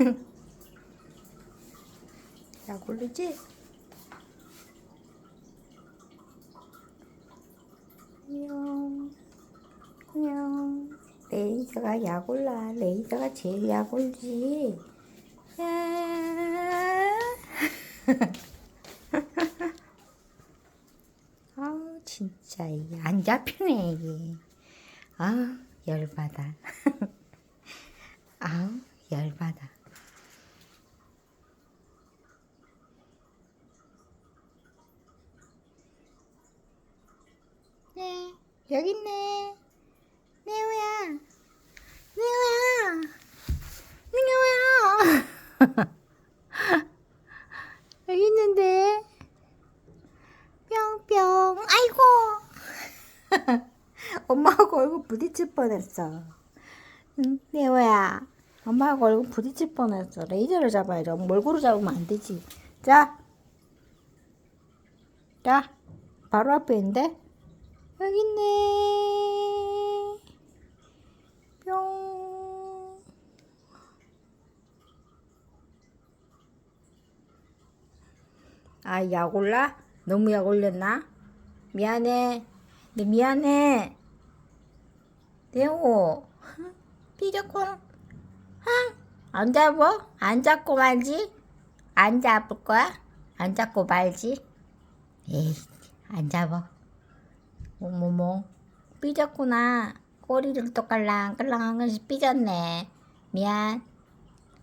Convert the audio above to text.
약 올리지? 안녕. 안녕. 레이저가 약 올라. 레이저가 제일 약 올지. 야. 아우 진짜 이게 안 잡히네 이게. 아우 열받아. 아우 열받아. 네 여기 있네. 네오야. 네오야. 네오야. 여기 있는데. 뿅뿅. 아이고. 엄마하고 얼굴 부딪힐 뻔했어. 응, 네오야. 엄마하고 얼굴 부딪힐 뻔했어. 레이저를 잡아야죠. 몰골로 잡으면 안 되지. 자. 자. 바로 앞에 있는데? 여기 있네. 뿅. 아, 약 올라? 너무 약 올렸나? 미안해. 네, 미안해. 네오. 삐졌고. 안 잡어? 안 잡고 말지? 안 잡을 거야? 안 잡고 말지? 에이, 안 잡어. 어머머, 삐졌구나. 꼬리를 또 깔랑깔랑한 것이 삐졌네. 미안.